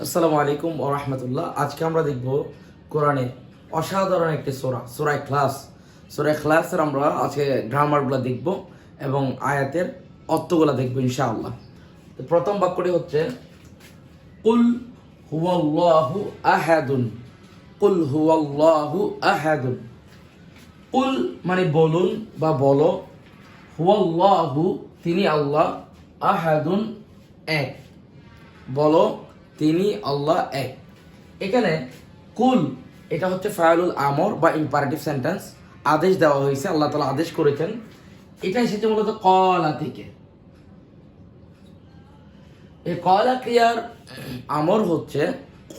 আসসালামু আলাইকুম ও রহমতুল্লাহ। আজকে আমরা দেখব কোরআনের অসাধারণ একটি সোরা সোরাই ক্লাস সোরাই ক্লাসের আমরা আজকে গ্রামারগুলো দেখব এবং আয়াতের অর্থগুলো দেখব ইনশাআল্লাহ। তো প্রথম বাক্যটি হচ্ছে, কুল হুয়াল্লাহু আহাদুন, কুল হুয়াল্লাহু আহাদুন। কুল মানে বলুন বা বলো, হুয়াল্লাহু, তিনি আল্লাহ, আহাদুন, এক। বলো তিনি আল্লাহ এক। এখানে কুল, এটা হচ্ছে ফায়ালুল আমর বা ইম্পারেটিভ সেন্টেন্স আদেশ দেওয়া হয়েছে, আল্লাহ তালা আদেশ করেছেন। এটা এসেছে মূলত কলা থেকে। এই কলা ক্রিয়ার আমর হচ্ছে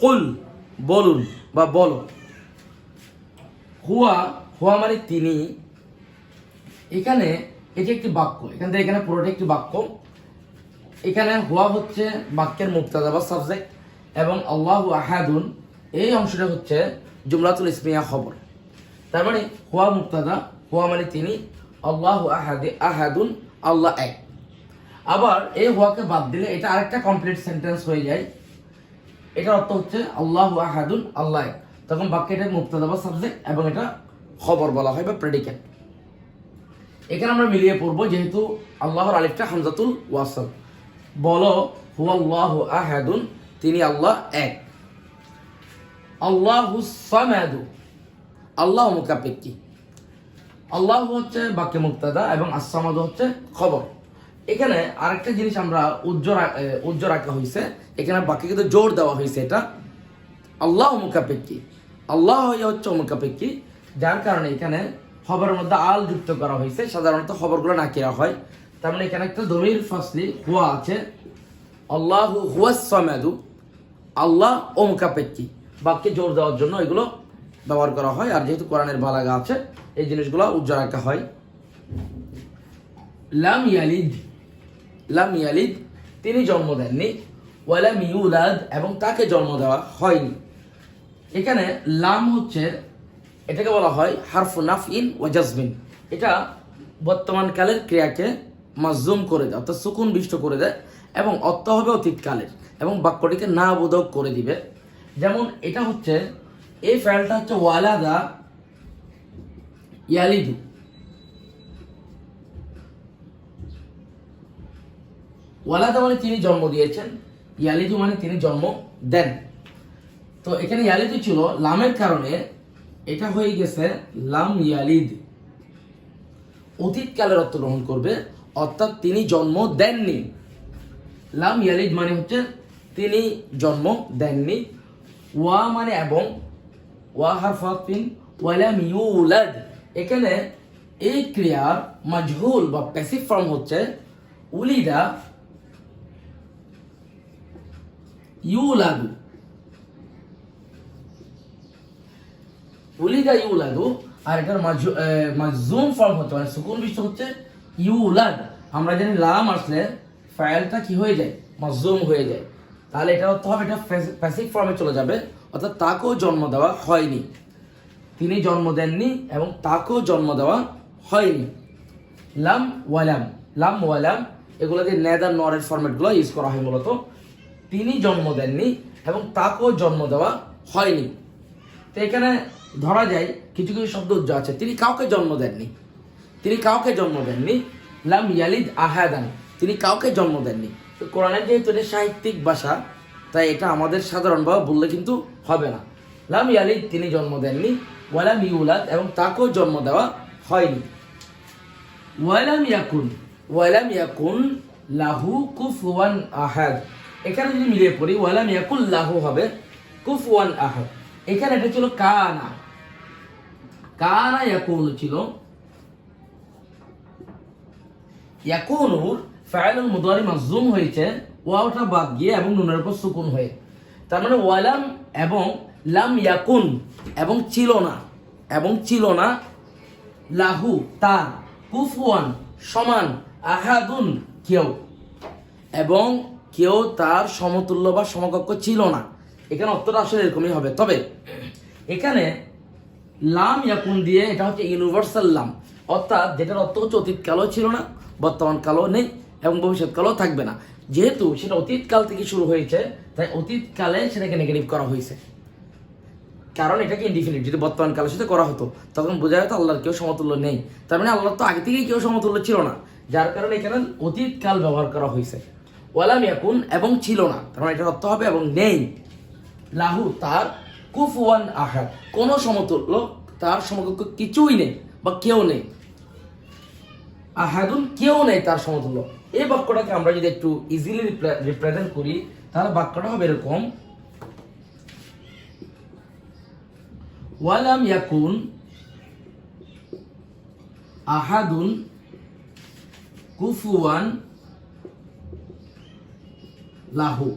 কুল, বলুন বা বলো। হুয়া হুয়া মানে তিনি। এখানে এটি একটি বাক্য, এখান থেকে এখানে পুরোটা একটি বাক্য। এখানে হুয়া হচ্ছে বাক্যের মুক্তাদা বা সাবজেক্ট, এবং আল্লাহু আহাদুন, এই অংশটা হচ্ছে জুমলাতুল ইসমিয়া খবর। তার মানে হুয়া মুক্তাদা, হুয়া মানে তিনি, আল্লাহু আহাদে, আহাদুন, আল্লাহ এক। আবার এই হুয়াকে বাদ দিলে এটা আরেকটা কমপ্লিট সেন্টেন্স হয়ে যায়। এটার অর্থ হচ্ছে আল্লাহু আহাদুন, আল্লাহ এক। তখন বাক্যটা মুক্তাদা বা সাবজেক্ট এবং এটা খবর বলা হয় বা প্রেডিকেট এখানে আমরা মিলিয়ে পড়ব, যেহেতু আল্লাহর আলিফটা হামজাতুল ওয়াসাল বলো, হুয়াল্লাহু আহাদুন তিনি আল্লাহ এক। আল্লাহু সামাদু আল্লাহ মুকাপেক্ষি আল্লাহ হচ্ছে বাক্য মুক্তাদা এবং আসামাদু হচ্ছে খবর। এখানে আরেকটা জিনিস আমরা উজ্জ্বল উজ্জ্বল রাখা হয়েছে এখানে বাক্যে কিন্তু জোর দেওয়া হয়েছে এটা। আল্লাহ মুখাপেক্ষি। আল্লাহ হয়ে হচ্ছে মুখাপেক্ষি যার কারণে এখানে খবরের মধ্যে আল যুক্ত করা হয়েছে সাধারণত খবরগুলো না কেরা হয়। তার মানে এখানে একটা দমির ফাসলি হুয়া আছে, আল্লাহ হুয়া হুয়াসামাদু আল্লাহ ও মুখাপেক্ষি বাক্যে জোর দেওয়ার জন্য এগুলো ব্যবহার করা হয়, আর যেহেতু কোরআনের বালাগা আছে, এই জিনিসগুলো উজ্জ্বল রাখা হয়। লাম ইয়ালিদ লাম ইয়ালিদ, তিনি জন্ম দেননি ওয়ালাম ইউলাদ, এবং তাকে জন্ম দেওয়া হয়নি। এখানে লাম হচ্ছে, এটাকে বলা হয় হারফু নাফইন ও জাজমিন। এটা বর্তমান কালের ক্রিয়াকে মাজুম করে দেয়, অর্থাৎ সুকুন বিষ্ট করে দেয় এবং অর্থ হবে অতীতকালের এবং বাক্যটিকে না বোধক করে দিবে। যেমন এটা হচ্ছে, এই ফ্যালটা হচ্ছে ওয়ালাদা ইয়ালিদু। ওয়ালাদা মানে তিনি জন্ম দিয়েছেন, ইয়ালিদু মানে তিনি জন্ম দেন। তো এখানে ইয়ালিদু ছিল, লামের কারণে এটা হয়ে গেছে লাম ইয়ালিদ। অতীতকালের অর্থ গ্রহণ করবে অর্থাৎ তিনি জন্ম দেননি। লাম ইয়ালিদ মানে হচ্ছে তিনি জন্ম দেননি। ওয়া মানে এবং, ওয়া হারফাতিন ওয়ালাম ইউলাদ। এখানে এই ক্রিয়ার মাজহুল বা প্যাসিভ ফর্ম হচ্ছে উলিদা ইউলাদু। উলিদা ইউলাদু আর এটার মাজুম ফর্ম হচ্ছে মানে সুকুন বিষ্ট হচ্ছে ইউলাদ আমরা জানি লাম আসলে ফায়ালটা কি হয়ে যায়? মাজুম হয়ে যায়। তাহলে এটা অর্থ হবে, এটা প্যাসিভ ফর্মে চলে যাবে, অর্থাৎ তাকেও জন্ম দেওয়া হয়নি। তিনি জন্ম দেননি এবং তাকেও জন্ম দেওয়া হয়নি। লাম ওয়ালাম লাম। ওয়ালাম এগুলো দিয়ে নেদার নরের ফর্মেটগুলো ইউজ করা হয় মূলত। তিনি জন্ম দেননি এবং তাকেও জন্ম দেওয়া হয়নি। তো এখানে ধরা যায়, কিছু কিছু শব্দ আছে। তিনি কাউকে জন্ম দেননি। তিনি কাউকে জন্ম দেননি। লাম ইয়ালিদ আহাদান। তিনি কাউকে জন্ম দেননি। তো কোরআনের যেহেতু এটা সাহিত্যিক ভাষা, তাই এটা আমাদের সাধারণভাবে বললে কিন্তু হবে না। লাম ইয়ালিদ তিনি জন্ম দেননি, ওয়ালাম ইউলাদ এবং তাকেও জন্ম দেওয়া হয়নি। ওয়ালাম ইয়াকুন ওয়ালাম ইয়াকুন লাহু কুফওয়ান আহাদ। এখানে যদি মিলিয়ে পড়ি, ওয়ালাম ইয়াকুন লাহু হবে কুফওয়ান আহাদ। এখানে এটা ছিল কানা। কানা ইয়াকুন ছিল ইয়াকুনুর ফাইলুল মুদারি মাজুম হয়েছে ওয়াওটা বাদ গিয়ে এবং নুনের উপর সুকুন হয়ে। তার মানে ওয়ালাম এবং লাম ইয়াকুন এবং ছিল না, এবং ছিল না লাহু, তার কুফওয়ান সমান, আহাদুন, কেউ। এবং কেউ তার সমতুল্য বা সমকক্ষ ছিল না। এখানে অর্থটা আসলে এরকমই হবে। তবে এখানে লাম ইয়াকুন দিয়ে এটা হচ্ছে ইউনিভার্সাল লাম। অর্থাৎ যেটার অর্থ হচ্ছে অতীত কালও ছিল না বর্তমান কালও নেই এবং ভবিষ্যৎ কালও থাকবে না। যেহেতু সেটা অতীতকাল থেকে শুরু হয়েছে, তাই অতীতকালে সেটাকে নেগেটিভ করা হয়েছে। কারণ এটাকে ইনডিফিনিট যদি বর্তমান কালের সাথে করা হতো, তখন বোঝা যেত আল্লাহর কেউ সমতুল্য নেই। তার মানে আল্লাহর তো আগে থেকেই কেউ সমতুল্য ছিল না, যার কারণে এখানে অতীতকাল ব্যবহার করা হয়েছে। ওয়ালাম ইয়াকুন এবং ছিল না, তার মানে এটার অর্থ হবে এবং নেই। লাহু তার কুফওয়ান আহাদ, কোন সমতুল্য তার সমকক্ষ কিছুই নেই বা কেউ নেই। আহাদুন কেউ নেই তার সমতুল্য। এই বাক্যটাকে আমরা যদি একটু ইজিলি রিপ্রেজেন্ট করি, তাহলে বাক্যটা হবে এরকম। ওয়ালাম ইয়াকুন আহাদুন কুফুয়ান লাহু।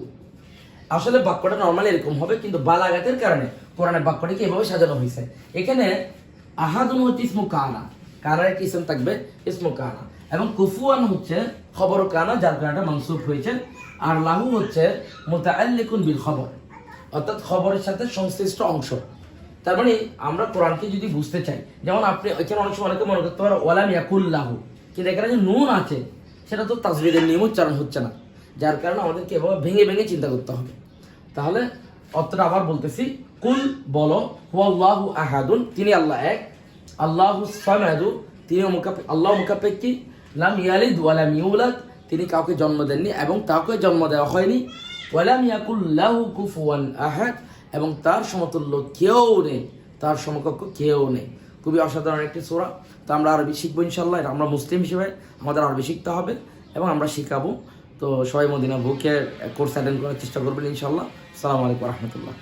আসলে বাক্যটা নর্মালি এরকম হবে, কিন্তু বালাগাতের কারণে কোরআনের বাক্যটাকে এভাবে সাজানো হয়েছে। এখানে আহাদুন হচ্ছে ইসমু কানা। কানার একটি ইসম থাকবে? ইসমু কানা এবং কুফুয়ান হচ্ছে খবর কানা যার কারণে মানসুব হয়েছে। আর লাহু হচ্ছে মোতাল্লিকুন বিল খবর। অর্থাৎ খবরের সাথে সংশ্লিষ্ট অংশ। তার মানে আমরা কোরআনকে যদি বুঝতে চাই, যেমন আপনি এখানে অনেক সময় অনেকে মনে করতে পারো ওয়ালাম ইয়াকুল লাহু। কিন্তু এখানে যে নুন আছে? সেটা তো তাজবিদের নিয়ম উচ্চারণ হচ্ছে না। যার কারণে আমাদেরকে এভাবে ভেঙে ভেঙে চিন্তা করতে হবে। তাহলে অর্থটা আবার বলতেছি, কুল বলো, হুয়াল্লাহু আহাদুন, তিনি আল্লাহ এক। আল্লাহু সামাদু, তিনি আল্লাহ মুকাপেক্ষি লাম ইয়ালিদ ওয়ালাম ইউলাদ, তিনি কাউকে জন্ম দেননি এবং কাউকে জন্ম দেওয়া হয়নি। ওয়ালাম ইয়াকুল্লাহু কুফুয়ান আহাদ, এবং তার সমতুল্য কেউ নেই, তার সমকক্ষ কেউ নেই। খুবই অসাধারণ একটি সোরা। তো আমরা আরবি শিখব ইনশাল্লাহ আমরা মুসলিম হিসেবে, আমাদের আরবি শিখতে হবে, এবং আমরা শিখাবো। তো সবাই মদিনা বুকে কোর্স অ্যাটেন্ড করার চেষ্টা করবেন ইনশাল্লাহ সালামু আলাইকুম রহমতুল্লাহ।